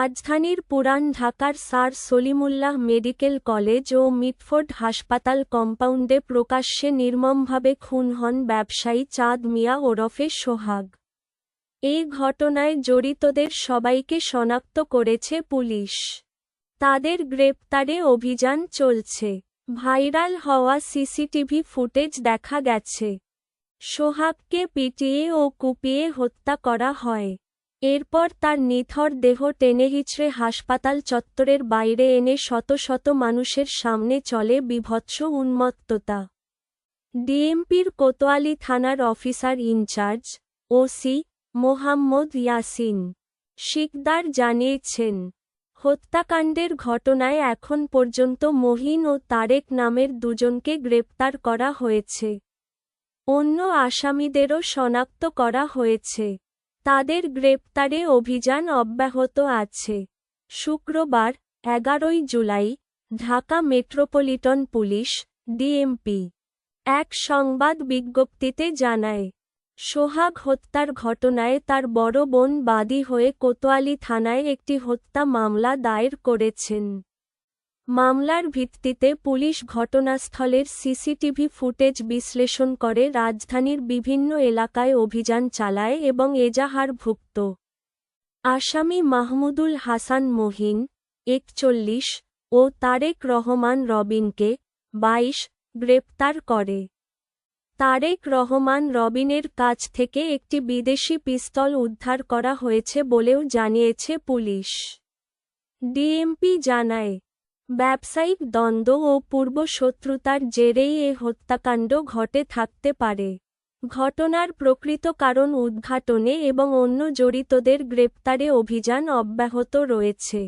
রাজধানীর পুরান ঢাকার স্যার সলিমুল্লাহ মেডিকেল কলেজ ও মিটফোর্ড হাসপাতাল কম্পাউন্ডে প্রকাশ্যে নির্মমভাবে খুন হন ব্যবসায়ী চাঁদ মিয়া ওরফে সোহাগ। এই ঘটনায় জড়িতদের সবাইকে শনাক্ত করেছে পুলিশ। তাদের গ্রেপ্তারে অভিযান চলছে। ভাইরাল হওয়া সিসিটিভি ফুটেজ দেখা গেছে। সোহাগকে পিটিয়ে ও কুপিয়ে হত্যা করা হয়। এরপর তার নিথর দেহ টেনে হিচড়ে হাসপাতাল চত্বরের বাইরে এনে শত শত মানুষের সামনে চলে বিভৎস উন্মত্ততা। ডিএমপির কোতোয়ালি থানার officer incharge, OC, Mohammad Yasin Sikder জানিয়েছেন, হত্যাকাণ্ডের ঘটনায় এখন পর্যন্ত মহিন ও তারেক নামের দুজনকে গ্রেপ্তার করা হয়েছে। অন্য আসামিদেরও শনাক্ত করা হয়েছে। তাদের গ্রেপ্তারে অভিযান অব্যাহত আছে। শুক্রবার, এগারোই July, Dhaka metropolitan police, DMP, এক সংবাদ বিজ্ঞপ্তিতে জানায়, সোহাগ হত্যার ঘটনায় তার বড় বোন বাদী হয়ে কোতোয়ালি থানায় একটি হত্যা মামলা দায়ের করেছেন। মামলার ভিত্তিতে পুলিশ ঘটনাস্থলের সিসিটিভি ফুটেজ বিশ্লেষণ করে রাজধানীর বিভিন্ন এলাকায় অভিযান চালায় এবং এজাহারভুক্ত। আসামি মাহমুদুল হাসান মহিন, একচল্লিশ, ও তারেক রহমান রবিনকে বাইশ গ্রেপ্তার করে। তারেক রহমান রবিনের কাছ থেকে একটি বিদেশি পিস্তল উদ্ধার করা হয়েছে বলেও জানিয়েছে পুলিশ। ডিএমপি জানায় ব্যবসায়িক দ্বন্দ্ব ও পূর্ব শত্রুতার জেরেই এ হত্যাকাণ্ড ঘটে থাকতে পারে। ঘটনার প্রকৃত কারণ উদ্ঘাটনে এবং অন্য জড়িতদের গ্রেপ্তারে অভিযান অব্যাহত রয়েছে।